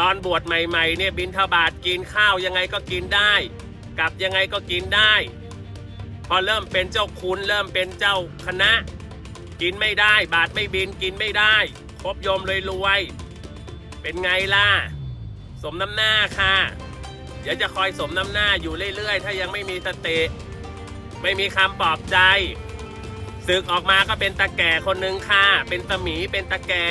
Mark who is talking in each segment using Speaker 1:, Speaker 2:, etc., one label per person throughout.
Speaker 1: ตอนบวชใหม่ๆเนี่ยบินทบาทกินข้าวยังไงก็กินได้ กลับยังไงก็กินได้ พอเริ่มเป็นเจ้าคุณเริ่มเป็นเจ้าคณะ กินไม่ได้บาทไม่บินกินไม่ได้ครบยมเลยรวยเป็นไงล่ะ สมน้ำหน้าค่ะ เดี๋ยวจะคอยสมน้ำหน้าอยู่เรื่อยๆ ถ้ายังไม่มีสติไม่มีคำปลอบใจศึกออกมาก็เป็นตาแก่คนหนึ่งค่ะ เป็นตาหมีเป็นตาแก่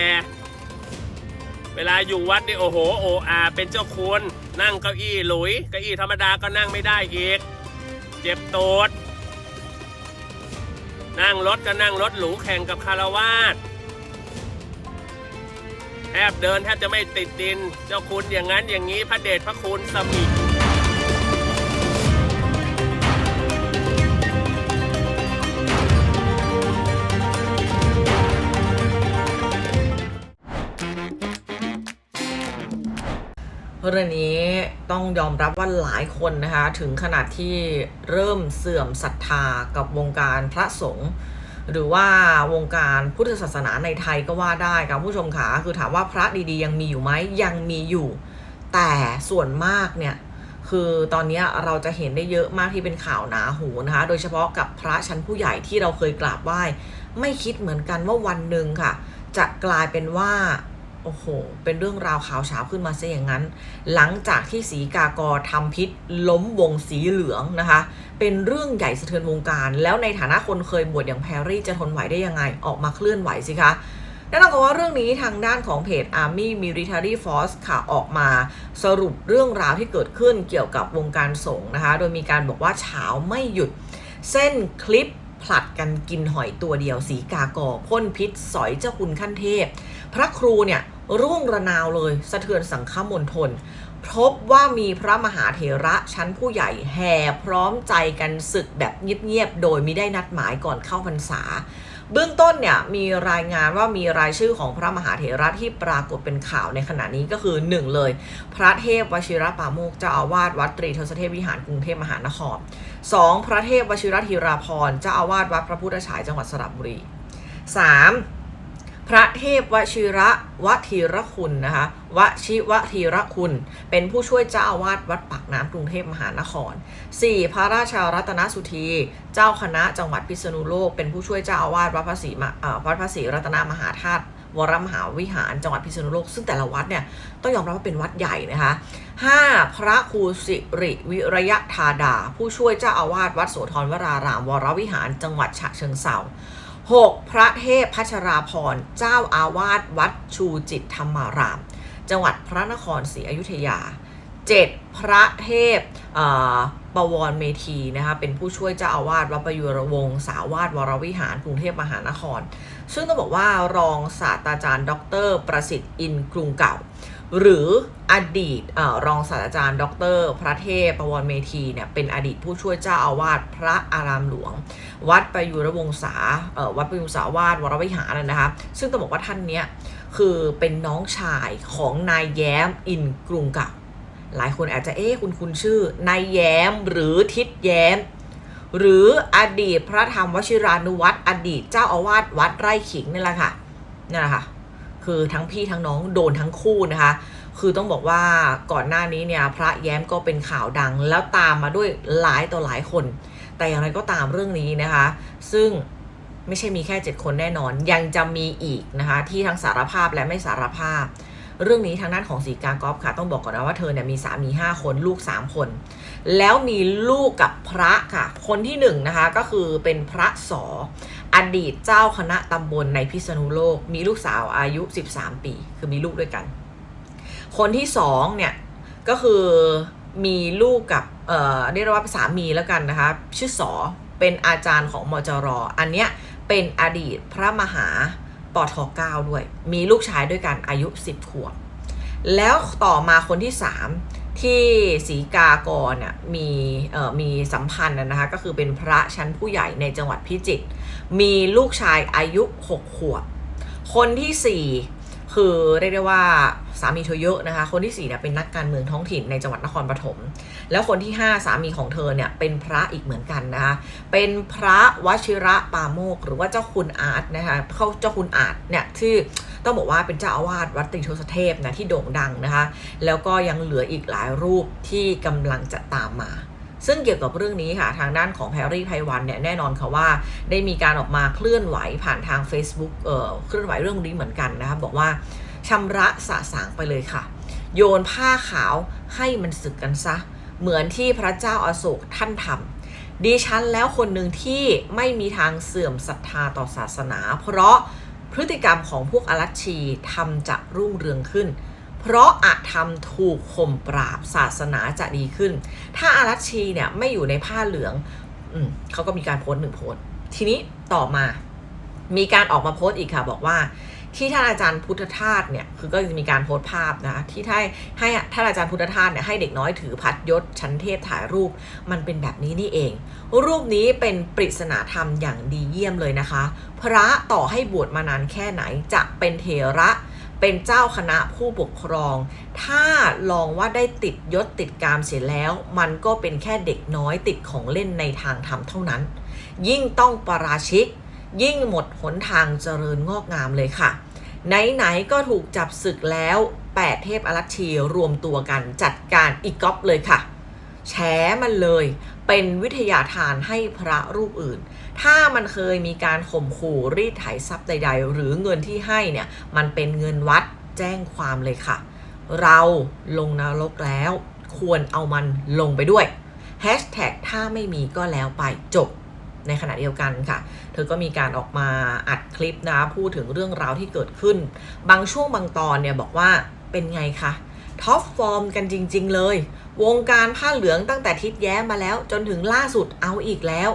Speaker 1: เวลาอยู่วัดนี่โอ้โหโออาเป็นเจ้าคุณนั่งเก้าอี้หลุยเก้าอี้ธรรมดาก็นั่งไม่ได้อีก เจ็บตูดนั่งรถก็นั่งรถหรูแข่งกับคารวาสแทบเดินแทบจะไม่ติดดิน เจ้าคุณอย่างนั้นอย่างนี้พระเดชพระคุณสมิ
Speaker 2: เรื่องนี้ต้องยอมรับว่าหลายคนนะคะถึงขนาดที่เริ่มเสื่อมศรัทธากับวงการพระสงฆ์หรือว่าวงการพุทธศาสนาในไทยก็ว่าได้ค่ะผู้ชมขาคือถามว่าพระดีๆ ยังมีอยู่ไหมยังมีอยู่ แต่ส่วนมากเนี่ยคือตอนนี้เราจะเห็นได้เยอะมากที่เป็นข่าวหนาหูนะคะ โดยเฉพาะกับพระชั้นผู้ใหญ่ที่เราเคยกราบไหว้ ไม่คิดเหมือนกันว่าวันหนึ่งค่ะ จะกลายเป็นว่า โอ้โห เป็นเรื่องราวข่าวเช้าขึ้นมาซะอย่างนั้น หลังจากที่สีกากรทำพิษล้มวงสีเหลืองนะคะ เป็นเรื่องใหญ่สะเทือนวงการ แล้วในฐานะคนเคยบวชอย่างแพรรี่จะทนไหวได้ยังไง ออกมาเคลื่อนไหวสิคะแน่นอนกับว่าเรื่องนี้ทางด้านของเพจ Army Military Force ค่ะออกมาสรุปเรื่องราวที่เกิดขึ้นเกี่ยวกับวงการสงฆ์นะคะ โดยมีการบอกว่าเฉาไม่หยุด เส้นคลิปผลัดกันกินหอยตัวเดียวสีกากอพ่นพิษ สอยเจ้าคุณขั้นเทพ พระครูเนี่ยร่วงระนาวเลยสะเทือนสังฆมณฑลพบว่ามีพระมหาเถระชั้นผู้ใหญ่แห่พร้อมใจกันศึกแบบเงียบๆ โดยไม่ได้นัดหมายก่อนเข้าพรรษา เบื้องต้นเนี่ยมีรายงานว่ามีรายชื่อของพระมหาเถระที่ปรากฏเป็นข่าวในขณะนี้ก็คือ 1 เลย พระเทพวชิรปาโมกเจ้าอาวาสวัดตรีทศเทพวิหารกรุงเทพมหานคร 2. พระเทพวชิรธีราพรเจ้าอาวาสวัดพระพุทธฉายจังหวัดสระบุรี 3. พระเทพวชิระวทีรคุณนะคะวชิวทีรคุณ เป็นผู้ช่วยเจ้าอาวาสวัดปากน้ำกรุงเทพมหานคร 4. พระราชารัตนสุธี เจ้าคณะจังหวัดพิษณุโลก เป็นผู้ช่วยเจ้าอาวาสวัดพระศรีมหาเอ่อวัดพระศรีรัตนมหาธาตุวรมหาวิหารจังหวัดพิษณุโลก ซึ่งแต่ละวัดเนี่ยต้องยอมรับว่าเป็นวัดใหญ่นะคะ 5. พระครูสิริวิระยะธาดา ผู้ช่วยเจ้าอาวาสวัดโสธรวราราม วรวิหารจังหวัดฉะเชิงเทรา 6. พระเทพพัชราพรเจ้าอาวาสวัดชูจิตธรรมาราม จังหวัดพระนครศรีอยุธยา 7. พระเทพปวรเมธีนะคะเป็นผู้ช่วยเจ้าอาวาสวัดประยุรวงศาวาสวรวิหารกรุงเทพมหานคร ซึ่งต้องบอกว่ารองศาสตราจารย์ ดร ประสิทธิ์อินกรุงเก่า หรืออดีตอรองศาสตราจารย์ ดร พระเทพประวรเมธีเนี่ยเป็นอดีตผู้ช่วยเจ้าอาวาสพระอารามหลวง วัดประยุรวงศาวัดประยุรสาวาสวรวิหารนะนะคะซึ่งต้องบอกว่าท่านเนี้ยคือเป็นน้องชายของนายแย้มอินกรุงเก่าหลายคนอาจจะเอ๊ะคุณคุณชื่อนายแย้มหรือทิดแย้ม หรืออดีตพระธรรมวชิรานุวัตรอดีตเจ้าอาวาสวัดไร่ขิงนี่แหละค่ะนี่นแหละค่ะ คือทั้งพี่ทั้งน้องโดนทั้งคู่นะคะ คือต้องบอกว่าก่อนหน้านี้เนี่ยพระแย้มก็เป็นข่าวดัง แล้วตามมาด้วยหลายต่อหลายคน แต่อย่างไรก็ตามเรื่องนี้นะคะ ซึ่งไม่ใช่มีแค่ 7 คนแน่นอน ยังจะมีอีกนะคะ ที่ทั้งสารภาพและไม่สารภาพ เรื่องนี้ทางด้านของสีกากอฟค่ะ ต้องบอกก่อนนะว่าเธอเนี่ยมีสามี 5 คนลูก 3 คน แล้วมีลูกกับพระค่ะ คนที่1นงนะคะก็คือเป็นพระสอ อดีตเจ้าคณะตำบลในพิษณุโลก มีลูกสาวอายุ 13 ปี คือมีลูกด้วยกัน คนที่สองเนี่ย ก็คือมีลูกกับ เอ่อเรียกว่าสามีแล้วกันนะคะ ชื่อสอเป็นอาจารย์ของมจรอันเนี้ยเป็นอดีตพระมหาปทเก้าด้วย มีลูกชายด้วยกันอายุ 10 ขวบ แล้วต่อมาคนที่ 3 ที่ศรีกากรเนี่ยมีเอ่อมีสัมพันธ์นะคะก็คือเป็นพระชั้นผู้ใหญ่ในจังหวัดพิจิตรมีลูกชายอายุ 6 ขวบ คนทีสี่ 4 คือเรียกได้ว่าสามีเธอเยอะนะคะ คนที่4เนี่ยเป็นนักการเมืองท้องถิ่นในจังหวัดนครปฐมแล้วคนที่ 5 สามีของเธอเนี่ยเป็นพระอีกเหมือนกันนะคะเป็นพระวชิระปาโมก หรือว่าเจ้าคุณอาร์ตนะคะเขาเจ้าคุณอาร์ตเนี่ยที่อ ต้องบอกว่าเป็นเจ้าอาวาสวัดตรีโทสเทพนะที่โด่งดังนะคะ แล้วก็ยังเหลืออีกหลายรูปที่กำลังจะตามมา ซึ่งเกี่ยวกับเรื่องนี้ค่ะ ทางด้านของแพรรี่ไพวันเนี่ยแน่นอนค่ะว่า ได้มีการออกมาเคลื่อนไหวผ่านทาง Facebook เอ่อเคลื่อนไหวเรื่องนี้เหมือนกันนะคะบอกว่าชำระสะสางไปเลยค่ะ โยนผ้าขาวให้มันสึกกันซะ เหมือนที่พระเจ้าอาโศกท่านทำดิฉันแล้วคนหนึ่งที่ไม่มีทางเสื่อมศรัทธาต่อศาสนา เพราะ พฤติกรรมของพวกอรัชชีทำจะรุ่งเรืองขึ้น เพราะอาธรรมถูกข่มปราบศาสนาจะดีขึ้น ถ้าอารัชชีเนี่ยไม่อยู่ในผ้าเหลืองอเขาก็มีการโพสต์หนึ่งโพสต์ ทีนี้ต่อมา มีการออกมาโพสต์อีกค่ะบอกว่า ที่ท่านอาจารย์พุทธทาสเนี่ยคือก็จะมีการโพสต์ภาพนะที่ให้ให้ท่านอาจารย์พุทธทาสเนี่ยให้เด็กน้อยถือพัดยศชั้นเทพถ่ายรูปมันเป็นแบบนี้นี่เอง รูปนี้เป็นปริศนาธรรมอย่างดีเยี่ยมเลยนะคะ พระต่อให้บวชมานานแค่ไหนจะเป็นเถระเป็นเจ้าคณะผู้ปกครอง ถ้าลองว่าได้ติดยศติดกามเสียแล้ว มันก็เป็นแค่เด็กน้อยติดของเล่นในทางธรรมเท่านั้น ยิ่งต้องปราชิก ยิ่งหมดหนทางเจริญงอกงามเลยค่ะ ไหน ๆ ก็ถูกจับศึกแล้ว 8 เทพอรัชชีรวมตัวกันจัดการอีกก๊อปเลยค่ะ แฉมันเลยเป็นวิทยาทานให้พระรูปอื่น ถ้ามันเคยมีการข่มขู่รีดไถทรัพย์ใด ๆ หรือเงินที่ให้เนี่ย มันเป็นเงินวัดแจ้งความเลยค่ะ เราลงนรกแล้ว ควรเอามันลงไปด้วยแฮชแท็กถ้าไม่มีก็แล้วไปจบ ในขณะเดียวกันค่ะ เธอก็มีการออกมาอัดคลิปนะพูดถึงเรื่องราวที่เกิดขึ้น บางช่วงบางตอนเนี่ยบอกว่าเป็นไงคะท็อปฟอร์มกันจริง ๆ เลย วงการผ้าเหลืองตั้งแต่ทิศแย้มมาแล้ว จนถึงล่าสุดเอาอีกแล้ว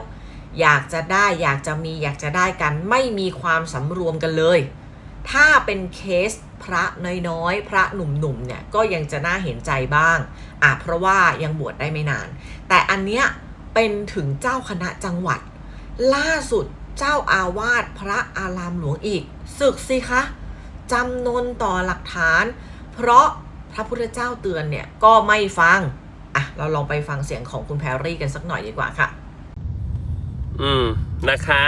Speaker 2: อยากจะได้อยากจะมีอยากจะได้กันไม่มีความสำรวมกันเลย ถ้าเป็นเคสพระน้อยๆ พระหนุ่มๆเนี่ยก็ยังจะน่าเห็นใจบ้างอะเพราะว่ายังบวชได้ไม่นาน แต่อันเนี้ยเป็นถึงเจ้าคณะจังหวัด ล่าสุดเจ้าอาวาสพระอารามหลวงอีกศึกสิคะจำนนต่อหลักฐาน เพราะพระพุทธเจ้าเตือนเนี่ยก็ไม่ฟังอะเราลองไปฟังเสียงของคุณแพรรี่กันสักหน่อยดีกว่าค่ะ
Speaker 1: อืมนะคะ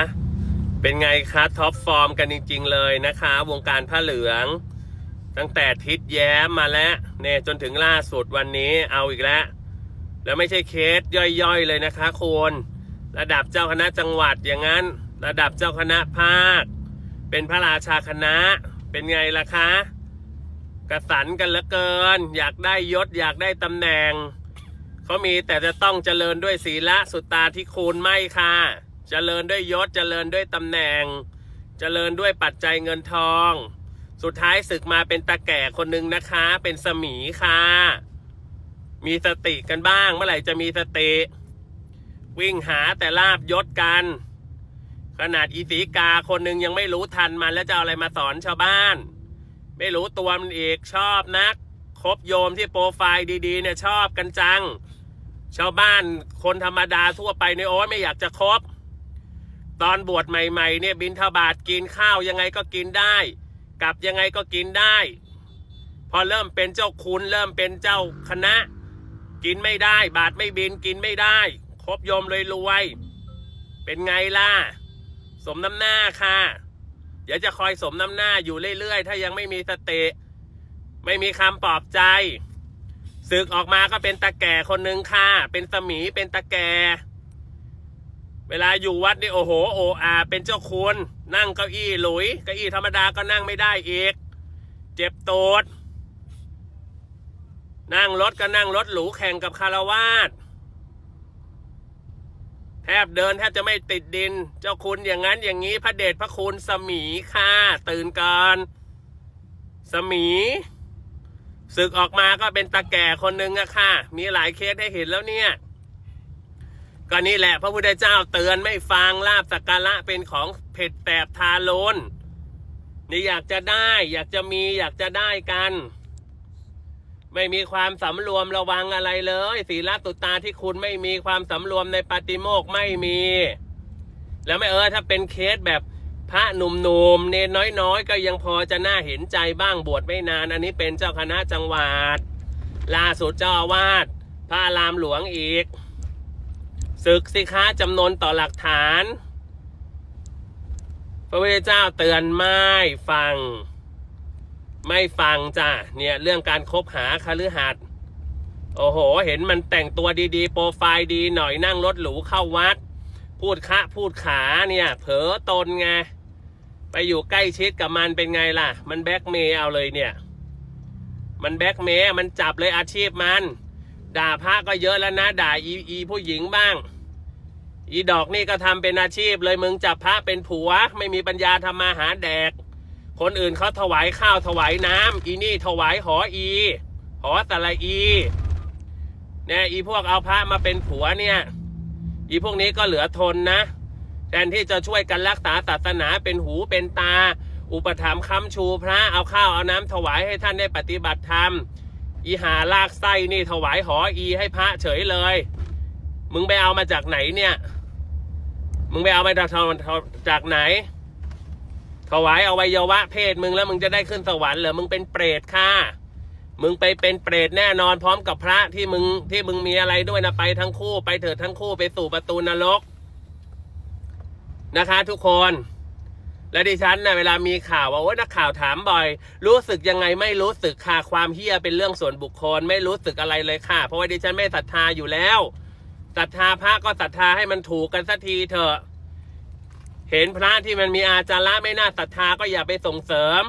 Speaker 1: เป็นไงคะท็อปฟอร์มกันจริง ๆ เลยนะคะ วงการผ้าเหลือง ตั้งแต่ทิศแย้มมาแล้วเนี่ยจนถึงล่าสุดวันนี้เอาอีกแล้ว แล้วไม่ใช่เคสย่อยๆเลยนะคะคุณ ระดับเจ้าคณะจังหวัดอย่างนั้น ระดับเจ้าคณะภาค เป็นพระราชาคณะเป็นไงล่ะคะ กระสันกันเหลือเกิน อยากได้ยศอยากได้ตำแหน่งเขามีแต่จะต้องเจริญด้วยศีละสุตตาที่คูณไม่ค่ะ เจริญด้วยยศเจริญด้วยตำแหน่ง เจริญด้วยปัจจัยเงินทอง สุดท้ายศึกมาเป็นตาแก่คนหนึ่งนะคะ เป็นสมีค่ะ มีสติกันบ้างเมื่อไหร่จะมีสติ วิ่งหาแต่ลาบยศกัน ขนาดอีสีกาคนหนึ่งยังไม่รู้ทันมันแล้วจะเอาอะไรมาสอนชาวบ้าน ไม่รู้ตัวมันอีกชอบนักคบโยมที่โปรไฟล์ดีๆเนี่ยชอบกันจัง ชาวบ้านคนธรรมดาทั่วไปเนี่ยโอ้ยไม่อยากจะคบ ตอนบวชใหม่ๆเนี่ยบินทบาทกินข้าวยังไงก็กินได้ กลับยังไงก็กินได้ พอเริ่มเป็นเจ้าคุณเริ่มเป็นเจ้าคณะ กินไม่ได้ บาทไม่บินกินไม่ได้ คบโยมเลยรวยเป็นไงล่ะ สมน้ำหน้าค่ะ เดี๋ยวจะคอยสมน้ำหน้าอยู่เรื่อยๆ ถ้ายังไม่มีสติ ไม่มีคำปลอบใจศึกออกมาก็เป็นตาแก่คนหนึ่งค่ะ เป็นสมีเป็นตาแก่ เวลาอยู่วัดนี่โอ้โหโออาเป็นเจ้าคุณนั่งเก้าอี้หลุยเก้าอี้ธรรมดาก็นั่งไม่ได้อีก เจ็บโตดนั่งรถก็นั่งรถหรูแข่งกับคารวาส แทบเดินแทบจะไม่ติดดิน เจ้าคุณอย่างนั้นอย่างนี้พระเดชพระคุณสมีค่ะตื่นก่อนสมีศึกออกมาก็เป็นตาแก่คนหนึ่งอะค่ะ มีหลายเคสให้เห็นแล้วเนี่ยก็นี่แหละ พระพุทธเจ้าเตือนไม่ฟังลาบสักการะเป็นของเผ็ดแสบทาโลนนี่อยากจะได้ อยากจะมีอยากจะได้กัน ไม่มีความสำรวมระวังอะไรเลยศีลตุตาที่คุณไม่มีความสำรวมในปาติโมกไม่มี แล้วไม่เออถ้าเป็นเคสแบบพระหนุ่มๆเนนน้อยๆ ก็ยังพอจะน่าเห็นใจบ้างบวชไม่นาน อันนี้เป็นเจ้าคณะจังหวัดล่าสุดเจ้าอาวาสพระรามหลวงอีกศึกสิคะจำนวนต่อหลักฐาน พระพุทธเจ้าเตือนไม่ฟัง ไม่ฟังจ้ะเนี่ยเรื่องการคบหาคฤหัสถ์โอ้โห เห็นมันแต่งตัวดีๆ โปรไฟล์ดีหน่อยนั่งรถหรูเข้าวัด พูดคะพูดขาเนี่ย เผลอตนไง ไปอยู่ใกล้ชิดกับมันเป็นไงล่ะ มันแบ็กเมย์เอาเลยเนี่ย มันแบ็กเมย์มันจับเลยอาชีพมัน ด่าพระก็เยอะแล้วนะ ด่าอีอีผู้หญิงบ้าง อีดอกนี่ก็ทำเป็นอาชีพเลยมึงจับพระเป็นผัว ไม่มีปัญญาทำมาหาแดก คนอื่นเขาถวายข้าวถวายน้ำอีนี่ถวายหออีหอตะละอีเนี่ยอีพวกเอาพระมาเป็นผัวเนี่ย อีพวกนี้ก็เหลือทนนะแทนที่จะช่วยกันรักษาศาสนาเป็นหูเป็นตา อุปถัมภ์ค้ำชูพระเอาข้าวเอาน้ำถวายให้ท่านได้ปฏิบัติธรรมอีหาลากไส้นี่ถวายหออีให้พระเฉยเลย มึงไปเอามาจากไหนเนี่ย มึงไปเอามาจากจากไหน ถวายอวัยวะเพศมึงแล้วมึงจะได้ขึ้นสวรรค์เหรอมึงเป็นเปรตค่ะ มึงไปเป็นเปรตแน่นอนพร้อมกับพระที่มึงที่มึงมีอะไรด้วยนะไปทั้งคู่ไปเถิดทั้งคู่ไปสู่ประตูนรกนะคะ ทุกคน และดิฉันนะเวลามีข่าวว่าโอ้นักข่าวถามบ่อย รู้สึกยังไงไม่รู้สึกค่ะความเฮี้ยเป็นเรื่องส่วนบุคคล ไม่รู้สึกอะไรเลยค่ะ เพราะว่าดิฉันไม่ศรัทธาอยู่แล้วศรัทธาพระก็ศรัทธาให้มันถูกกันสักทีเถอะ เห็นพระที่มันมีอาจาระไม่น่าศรัทธาก็อย่าไปส่งเสริม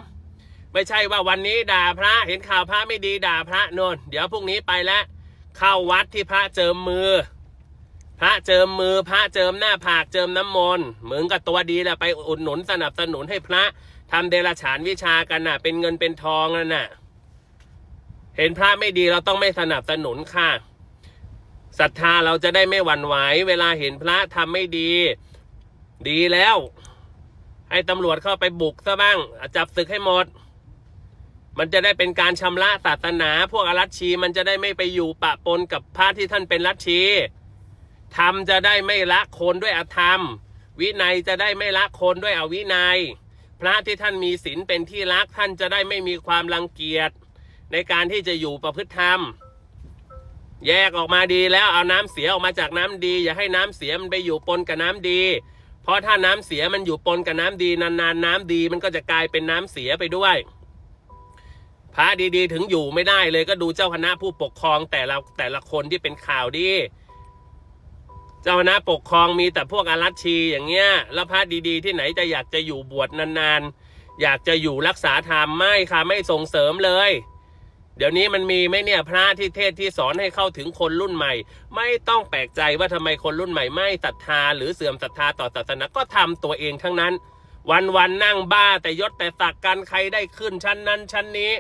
Speaker 1: ไม่ใช่ว่าวันนี้ด่าพระเห็นข่าวพระไม่ดีด่าพระโนนเดี๋ยวพรุ่งนี้ไปแล้วเข้าวัดที่พระเจิมมือ พระเจิมมือพระเจิมหน้าผากเจิมน้ำมนต์เหมือนกับตัวดีแหละไปอุดหนุนสนับสนุนให้พระทำเดรัจฉานวิชากันน่ะ เป็นเงินเป็นทองนั่นน่ะ เห็นพระไม่ดีเราต้องไม่สนับสนุนค่ะศรัทธาเราจะได้ไม่หวั่นไหวเวลาเห็นพระทำไม่ดี ดีแล้ว ให้ตำรวจเข้าไปบุกซะบ้าง จับศึกให้หมด มันจะได้เป็นการชำระศาสนา พวกอรัชชีมันจะได้ไม่ไปอยู่ปะปนกับพระที่ท่านเป็นรัชชีธรรมจะได้ไม่ละคนด้วยอธรรม วินัยจะได้ไม่ละคนด้วยอวินัย พระที่ท่านมีศีลเป็นที่รักท่านจะได้ไม่มีความรังเกียจในการที่จะอยู่ประพฤติธรรม แยกออกมาดีแล้วเอาน้ำเสียออกมาจากน้ำดี อย่าให้น้ำเสียมันไปอยู่ปนกับน้ำดี เพราะถ้าน้ำเสียมันอยู่ปนกับน้ำดีนานๆน้ำดีมันก็จะกลายเป็นน้ำเสียไปด้วยพระดีๆ ถึงอยู่ไม่ได้เลยก็ดูเจ้าคณะผู้ปกครองแต่ละแต่ละคนที่เป็นข่าวดีเจ้าคณะปกครองมีแต่พวกอารัชชีอย่างเงี้ย แล้วพระดีๆ ที่ไหนจะอยากจะอยู่บวชนานๆ อยากจะอยู่รักษาธรรมไม่ค่ะไม่ส่งเสริมเลย เดี๋ยวนี้มันมีไหมเนี่ยพระที่เทศที่สอนให้เข้าถึงคนรุ่นใหม่ ไม่ต้องแปลกใจว่าทำไมคนรุ่นใหม่ ไม่ศรัทธาหรือเสื่อมศรัทธาต่อศาสนาก็ทำตัวเองทั้งนั้น วันวันนั่งบ้าแต่ยศแต่สักกันใครได้ขึ้นชั้นนั้นชั้นนี้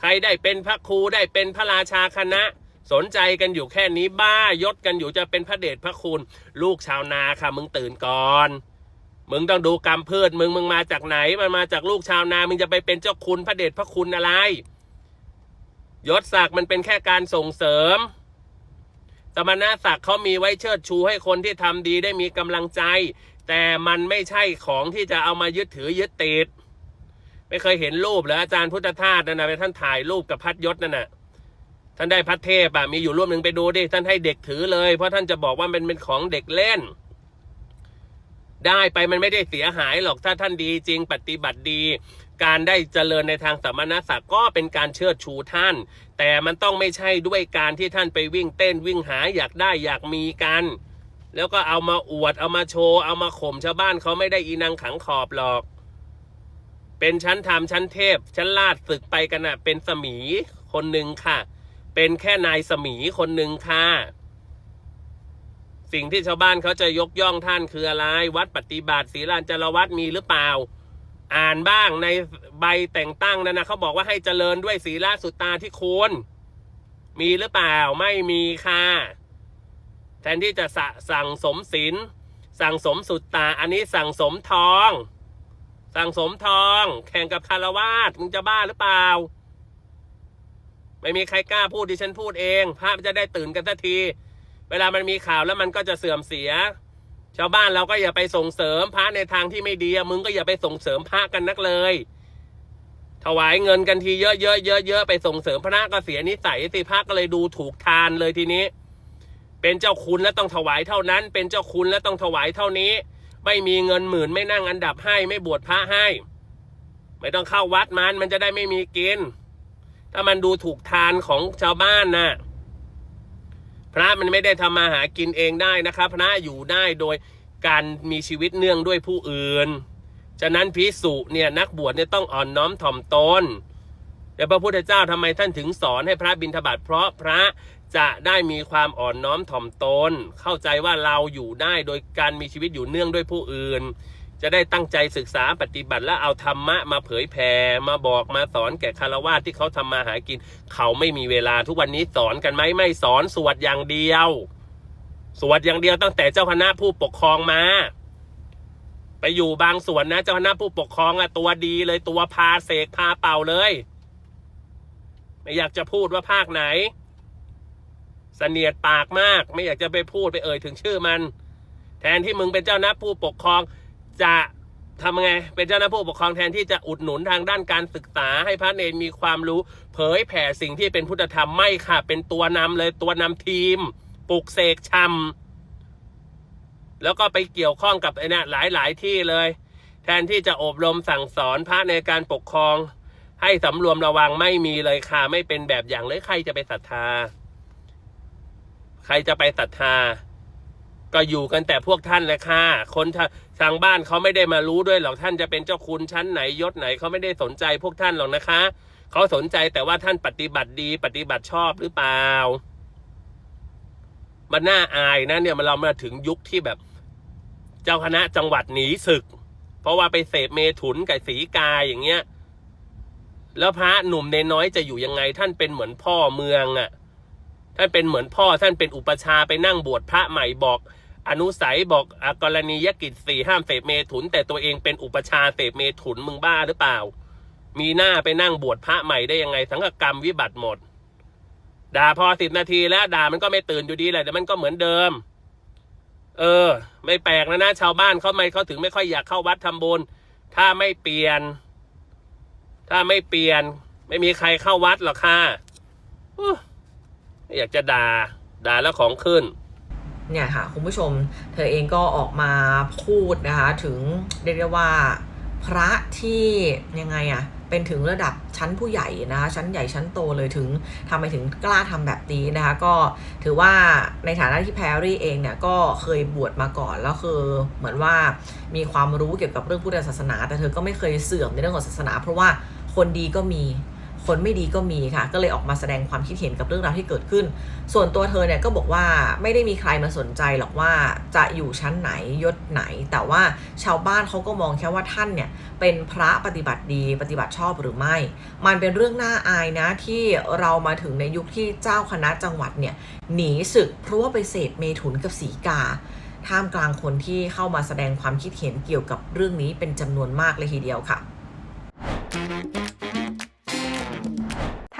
Speaker 1: ใครได้เป็นพระครูได้เป็นพระราชาคณะ สนใจกันอยู่แค่นี้บ้ายศกันอยู่จะเป็นพระเดชพระคุณ ลูกชาวนาค่ะมึงตื่นก่อนมึงต้องดูกรรมพืชมึงมึงมาจากไหนมันมาจากลูกชาวนามึงจะไปเป็นเจ้าคุณพระเดชพระคุณอะไร ยศศักดิ์มันเป็นแค่การส่งเสริม สมณศักดิ์เขามีไว้เชิดชูให้คนที่ทำดีได้มีกำลังใจ แต่มันไม่ใช่ของที่จะเอามายึดถือยึดติด ไม่เคยเห็นรูปเหรออาจารย์พุทธทาสนั่นนะท่านถ่ายรูปกับพัดยศนั่นน่ะท่านได้พัดเทพอะมีอยู่รูปหนึ่งไปดูดิท่านให้เด็กถือเลย เพราะท่านจะบอกว่ามันเป็นของเด็กเล่น ได้ไปมันไม่ได้เสียหายหรอกถ้าท่านดีจริงปฏิบัติดี การได้เจริญในทางสมณศักดิ์ก็เป็นการเชิดชูท่าน แต่มันต้องไม่ใช่ด้วยการที่ท่านไปวิ่งเต้นวิ่งหาอยากได้อยากมีกัน แล้วก็เอามาอวดเอามาโชว์เอามาข่มชาวบ้านเขาไม่ได้อีนังขังขอบหรอก เป็นชั้นธรรมชั้นเทพ ชั้นลาดศึกไปกันนะเป็นสมีคนหนึ่งค่ะ เป็นแค่นายสมีคนหนึ่งค่ะสิ่งที่ชาวบ้านเขาจะยกย่องท่านคืออะไร วัดปฏิบัติศีลานจารวัดมีหรือเปล่า อ่านบ้างในใบแต่งตั้งนั่นนะเขาบอกว่าให้เจริญด้วยศีลสุตตาที่คุณมีหรือเปล่าไม่มีค่ะ แทนที่จะสะสั่งสมศีลสั่งสมสุตตา อันนี้สั่งสมทอง สั่งสมทอง แข่งกับคารวาสมึงจะบ้าหรือเปล่า ไม่มีใครกล้าพูดดิฉันพูดเอง พระจะได้ตื่นกันสักที เวลามันมีข่าวแล้วมันก็จะเสื่อมเสีย ชาวบ้านเราก็อย่าไปส่งเสริมพระในทางที่ไม่ดีมึงก็อย่าไปส่งเสริมพระกันนักเลย ถวายเงินกันทีเยอะๆเยอะๆไปส่งเสริมพระก็เสียนิสัยสิพระก็เลยดูถูกทานเลยทีนี้ เป็นเจ้าคุณแล้วต้องถวายเท่านั้น เป็นเจ้าคุณแล้วต้องถวายเท่านี้ ไม่มีเงินหมื่นไม่นั่งอันดับให้ไม่บวชพระให้ ไม่ต้องเข้าวัดมันมันจะได้ไม่มีกิน ถ้ามันดูถูกทานของชาวบ้านน่ะ พระมันไม่ได้ทำมาหากินเองได้นะครับ พระอยู่ได้โดยการมีชีวิตเนื่องด้วยผู้อื่น ฉะนั้นพิสุเนี่ยนักบวชเนี่ยต้องอ่อนน้อมถ่อมตนเดี๋ยวพระพุทธเจ้าทำไมท่านถึงสอนให้พระบิณฑบาตเพราะพระจะได้มีความอ่อนน้อมถ่อมตน เข้าใจว่าเราอยู่ได้โดยการมีชีวิตอยู่เนื่องด้วยผู้อื่น จะได้ตั้งใจศึกษาปฏิบัติและเอาธรรมะมาเผยแผ่มาบอกมาสอนแก่คารวะที่เขาทำมาหากิน เขาไม่มีเวลาทุกวันนี้สอนกันไหมไม่สอนสวดอย่างเดียว สวดอย่างเดียวตั้งแต่เจ้าคณะผู้ปกครองมา ไปอยู่บางส่วนนะ เจ้าคณะผู้ปกครองอะตัวดีเลยตัวพาเสกพาเป่าเลย ไม่อยากจะพูดว่าภาคไหนเสนียดปากมาก ไม่อยากจะไปพูดไปเอ่ยถึงชื่อมัน แทนที่มึงเป็นเจ้าหน้าผู้ปกครอง จะทำไง เป็นเจ้าหน้าผู้ปกครองแทนที่จะอุดหนุนทางด้านการศึกษาให้พระเนรมีความรู้ เผยแผ่สิ่งที่เป็นพุทธธรรมไม่ค่ะ เป็นตัวนำเลยตัวนำทีมปลุกเสกชำแล้วก็ไปเกี่ยวข้องกับไอ้นี่หลายหลายๆที่เลย แทนที่จะอบรมสั่งสอนพระในการปกครอง ให้สำรวมระวังไม่มีเลยค่ะ ไม่เป็นแบบอย่างเลยใครจะไปศรัทธา ใครจะไปศรัทธา ก็อยู่กันแต่พวกท่านแหละค่ะ คนทาทางบ้านเขาไม่ได้มารู้ด้วยหรอกท่านจะเป็นเจ้าคุณชั้นไหนยศไหนเขาไม่ได้สนใจพวกท่านหรอกนะคะเขาสนใจแต่ว่าท่านปฏิบัติดีปฏิบัติชอบหรือเปล่า มันน่าอายนะเนี่ยมันเรามาถึงยุคที่แบบ เจ้าคณะจังหวัดหนีศึก เพราะว่าไปเสพเมถุนกับสีกายอย่างเงี้ย แล้วพระหนุ่มเนนน้อยจะอยู่ยังไง ท่านเป็นเหมือนพ่อเมืองอะ่ะท่านเป็นเหมือนพ่อท่านเป็นอุปชาไปนั่งบวชพระใหม่บอก อนุสัยบอกอกรณียกิจสี่ห้ามเสพเมถุน แต่ตัวเองเป็นอุปชาเสพเมถุนมึงบ้าหรือเปล่า มีหน้าไปนั่งบวชพระใหม่ได้ยังไง สังฆกรรมวิบัติหมด ด่าพอสิบนาทีแล้วด่ามันก็ไม่ตื่นอยู่ดีแหละแต่มันก็เหมือนเดิม เออ ไม่แปลกนะนะชาวบ้านเขาไม่เขาถึงไม่ค่อยอยากเข้าวัดทำบุญถ้าไม่เปลี่ยน ถ้าไม่เปลี่ยน ไม่มีใครเข้าวัดหรอกค่ะอยากจะด่า ด่าแล้วของขึ้น
Speaker 2: เนี่ยค่ะคุณผู้ชมเธอเองก็ออกมาพูดนะคะถึงเรียกได้ว่าพระที่ยังไงอะเป็นถึงระดับชั้นผู้ใหญ่นะคะชั้นใหญ่ชั้นโตเลยถึงทำไมถึงกล้าทำแบบนี้นะคะ ก็ถือว่าในฐานะที่แพรรี่เองเนี่ยก็เคยบวชมาก่อนแล้วคือเหมือนว่ามีความรู้เกี่ยวกับเรื่องพุทธศาสนา แต่เธอก็ไม่เคยเสื่อมในเรื่องของศาสนา เพราะว่าคนดีก็มี คนไม่ดีก็มีค่ะ ก็เลยออกมาแสดงความคิดเห็นกับเรื่องราวที่เกิดขึ้น ส่วนตัวเธอเนี่ยก็บอกว่าไม่ได้มีใครมาสนใจหรอกว่าจะอยู่ชั้นไหนยศไหน แต่ว่าชาวบ้านเขาก็มองแค่ว่าท่านเนี่ยเป็นพระปฏิบัติดีปฏิบัติชอบหรือไม่ มันเป็นเรื่องน่าอายนะที่เรามาถึงในยุคที่เจ้าคณะจังหวัดเนี่ยหนีศึกเพราะว่าไปเสพเมถุนกับสีกาท่ามกลางคนที่เข้ามาแสดงความคิดเห็นเกี่ยวกับเรื่องนี้เป็นจำนวนมากเลยทีเดียวค่ะ